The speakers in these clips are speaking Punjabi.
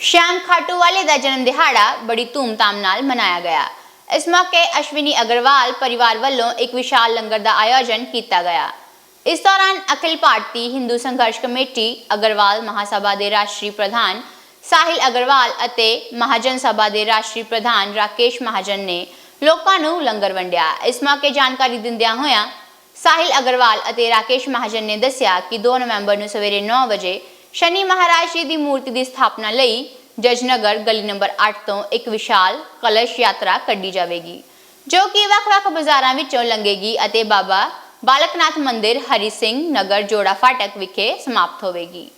ਸ਼ਾਮ ਖਾਟੂਵਾਲੇ ਦਾ ਜਨਮ ਦਿਹਾੜਾ ਬੜੀ ਧੂਮਧਾਮ ਨਾਲ ਮਨਾਇਆ ਗਿਆ ਇਸ ਮੌਕੇ ਅਸ਼ਵਨੀ ਅਗਰਵਾਲ ਪਰਿਵਾਰ ਵੱਲੋਂ ਇੱਕ ਵਿਸ਼ਾਲ ਲੰਗਰ ਦਾ ਆਯੋਜਨ ਕੀਤਾ ਗਿਆ ਇਸ ਦੌਰਾਨ ਅਖਿਲ ਭਾਰਤੀ ਹਿੰਦੂ ਸੰਘਰਸ਼ ਕਮੇਟੀ ਅਗਰਵਾਲ ਮਹਾਸਭਾ ਦੇ ਰਾਸ਼ਟਰੀ ਪ੍ਰਧਾਨ ਸਾਹਿਲ ਅਗਰਵਾਲ ਅਤੇ ਮਹਾਜਨ ਸਭਾ ਦੇ ਰਾਸ਼ਟਰੀ ਪ੍ਰਧਾਨ ਰਾਕੇਸ਼ ਮਹਾਜਨ ਨੇ ਲੋਕਾਂ ਨੂੰ ਲੰਗਰ ਵੰਡਿਆ ਇਸ ਮੌਕੇ ਜਾਣਕਾਰੀ ਦਿੰਦਿਆਂ ਹੋਇਆਂ ਸਾਹਿਲ ਅਗਰਵਾਲ ਅਤੇ ਰਾਕੇਸ਼ ਮਹਾਜਨ ਨੇ ਦੱਸਿਆ ਕਿ 2 ਨਵੰਬਰ ਨੂੰ ਸਵੇਰੇ 9 ਵਜੇ ਸ਼ਨੀ ਮਹਾਰਾਜ ਜੀ ਦੀ ਮੂਰਤੀ ਦੀ ਸਥਾਪਨਾ ਲਈ ਜਜਨਗਰ ਗਲੀ ਨੰਬਰ 8 ਤੋਂ ਇੱਕ ਵਿਸ਼ਾਲ ਕਲਸ਼ ਯਾਤਰਾ ਕੱਢੀ ਜਾਵੇਗੀ, ਜੋ ਕਿ ਵੱਖ-ਵੱਖ ਬਾਜ਼ਾਰਾਂ ਵਿੱਚੋਂ ਲੰਘੇਗੀ ਅਤੇ ਬਾਬਾ ਬਾਲਕਨਾਥ ਮੰਦਿਰ ਹਰੀ ਸਿੰਘ ਨਗਰ ਜੋੜਾ ਫਾਟਕ ਵਿਖੇ ਸਮਾਪਤ ਹੋਵੇਗੀ।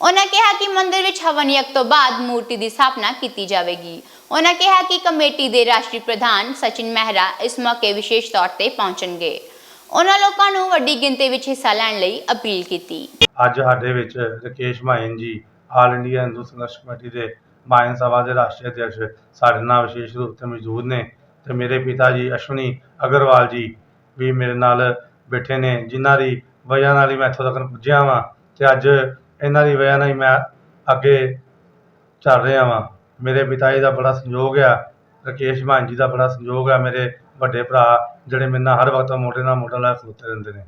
ਉਹਨਾਂ ਕਿਹਾ ਕਿ ਮੰਦਿਰ ਵਿੱਚ ਹਵਨ ਯਕ ਤੋਂ ਬਾਅਦ ਮੂਰਤੀ ਦੀ ਸਥਾਪਨਾ ਕੀਤੀ ਜਾਵੇਗੀ। ਉਹਨਾਂ ਕਿਹਾ ਕਿ ਕਮੇਟੀ ਦੇ ਰਾਸ਼ਟਰੀ ਪ੍ਰਧਾਨ ਸਚਿਨ ਮਹਿਰਾ ਇਸ ਮੌਕੇ ਵਿਸ਼ੇਸ਼ ਤੌਰ ਤੇ ਪਹੁੰਚਣਗੇ। ਉਹਨਾਂ ਲੋਕਾਂ ਨੂੰ ਵੱਡੀ ਗਿਣਤੀ ਵਿੱਚ ਹਿੱਸਾ ਲੈਣ ਲਈ ਅਪੀਲ ਕੀਤੀ। ਅੱਜ ਸਾਡੇ ਵਿੱਚ ਰਕੇਸ਼ ਮਾਇਨ ਜੀ ਆਲ ਇੰਡੀਆ ਹਿੰਦੂ ਸੰਘਰਸ਼ ਕਮੇਟੀ ਦੇ ਮਾਇਨ ਸਭਾ ਦੇ ਰਾਸ਼ਟਰੀ ਅਧਿਕਸ਼ ਸਾਡੇ ਨਾਲ ਵਿਸ਼ੇਸ਼ ਰੂਪ ਤੇ ਮੌਜੂਦ ਨੇ ਤੇ ਮੇਰੇ ਪਿਤਾ ਜੀ ਅਸ਼ਵਨੀ ਅਗਰਵਾਲ ਜੀ ਵੀ ਮੇਰੇ ਨਾਲ ਬੈਠੇ ਨੇ, ਜਿਨ੍ਹਾਂ ਦੀ ਵਜ੍ਹਾ ਨਾਲ ਹੀ ਮੈਂ ਇੱਥੋਂ ਤੱਕ ਪੁੱਜਿਆ ਵਾਂ ਤੇ ਅੱਜ ਇਹਨਾਂ ਦੀ ਵਜ੍ਹਾ ਨਾਲ ਹੀ ਮੈਂ ਅੱਗੇ ਚੱਲ ਰਿਹਾ ਵਾਂ। ਮੇਰੇ ਪਿਤਾ ਜੀ ਦਾ ਬੜਾ ਸੰਯੋਗ ਆ, ਰਕੇਸ਼ ਮਾਨ ਜੀ ਦਾ ਬੜਾ ਸੰਯੋਗ ਆ ਮੇਰੇ ਵੱਡੇ ਭਰਾ ਜਿਹੜੇ ਮੇਰੇ ਨਾਲ ਹਰ ਵਕਤ ਮੋਢੇ ਨਾਲ ਮੋਢਾ ਲਾ ਕੇ ਖਲੋਤੇ ਰਹਿੰਦੇ ਨੇ।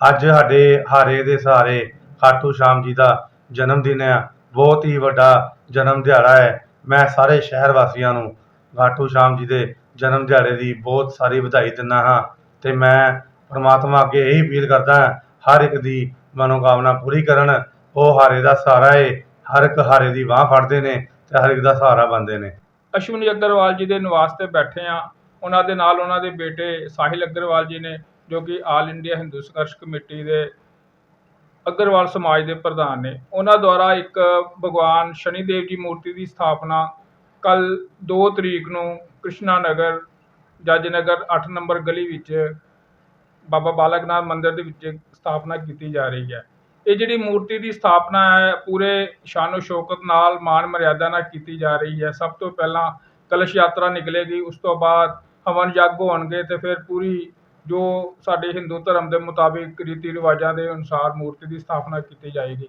ਅੱਜ ਸਾਡੇ ਹਾਰੇ ਦੇ ਸਹਾਰੇ ਖਾਟੂ ਸ਼ਾਮ ਜੀ ਦਾ ਜਨਮ ਦਿਨ ਹੈ ਬਹੁਤ ਹੀ ਵੱਡਾ ਜਨਮ ਦਿਹਾੜਾ ਹੈ। ਮੈਂ ਸਾਰੇ ਸ਼ਹਿਰ ਵਾਸੀਆਂ ਨੂੰ ਖਾਟੂ ਸ਼ਾਮ ਜੀ ਦੇ ਜਨਮ ਦਿਹਾੜੇ ਦੀ ਬਹੁਤ ਸਾਰੀ ਵਧਾਈ ਦਿੰਦਾ ਹਾਂ ਤੇ ਮੈਂ ਪ੍ਰਮਾਤਮਾ ਅੱਗੇ ਇਹੀ ਅਪੀਲ ਕਰਦਾ ਹਰ ਇੱਕ ਦੀ ਮਨੋਕਾਮਨਾ ਪੂਰੀ ਕਰਨ। ਉਹ ਹਾਰੇ ਦਾ ਸਹਾਰਾ ਏ, ਹਰ ਇੱਕ ਹਾਰੇ ਦੀ ਬਾਹ ਫੜਦੇ ਨੇ ਤੇ ਹਰ ਇੱਕ ਦਾ ਸਹਾਰਾ ਬਣਦੇ ਨੇ। ਅਸ਼ਵਨੀ ਅਗਰਵਾਲ ਜੀ ਦੇ ਨਿਵਾਸ ਤੇ ਬੈਠੇ ਆ ਉਹਨਾਂ ਦੇ ਨਾਲ ਉਹਨਾਂ ਦੇ ਬੇਟੇ ਸਾਹਿਲ ਅਗਰਵਾਲ ਜੀ ਨੇ, ਜੋ ਕਿ ਆਲ ਇੰਡੀਆ ਹਿੰਦੂ ਸੰਘਰਸ਼ ਕਮੇਟੀ ਦੇ ਅਗਰਵਾਲ ਸਮਾਜ ਦੇ ਪ੍ਰਧਾਨ ਨੇ। ਉਹਨਾਂ ਦੁਆਰਾ ਇੱਕ ਭਗਵਾਨ ਸ਼ਨੀਦੇਵ ਜੀ ਮੂਰਤੀ ਦੀ ਸਥਾਪਨਾ ਕੱਲ 2 ਤਰੀਕ ਨੂੰ ਕ੍ਰਿਸ਼ਨਾ ਨਗਰ ਜੱਜ ਨਗਰ 8 ਨੰਬਰ ਗਲੀ ਵਿੱਚ ਬਾਬਾ ਬਾਲਕਨਾਥ ਮੰਦਿਰ ਦੇ ਵਿੱਚ ਸਥਾਪਨਾ ਕੀਤੀ ਜਾ ਰਹੀ ਹੈ। ਇਹ ਜਿਹੜੀ ਮੂਰਤੀ ਦੀ ਸਥਾਪਨਾ ਹੈ, ਪੂਰੇ ਸ਼ਾਨੋ ਸ਼ੌਕਤ ਨਾਲ ਮਾਨ ਮਰਿਆਦਾ ਨਾਲ ਕੀਤੀ ਜਾ ਰਹੀ ਹੈ। ਸਭ ਤੋਂ ਪਹਿਲਾਂ ਕਲਸ਼ ਯਾਤਰਾ ਨਿਕਲੇਗੀ, ਉਸ ਤੋਂ ਬਾਅਦ ਹਵਨ ਯੱਗ ਹੋਣਗੇ ਅਤੇ ਫਿਰ ਪੂਰੀ ਜੋ ਸਾਡੇ ਹਿੰਦੂ ਧਰਮ ਦੇ ਮੁਤਾਬਿਕ ਰੀਤੀ ਰਿਵਾਜਾਂ ਦੇ ਅਨੁਸਾਰ ਮੂਰਤੀ ਦੀ ਸਥਾਪਨਾ ਕੀਤੀ ਜਾਏਗੀ।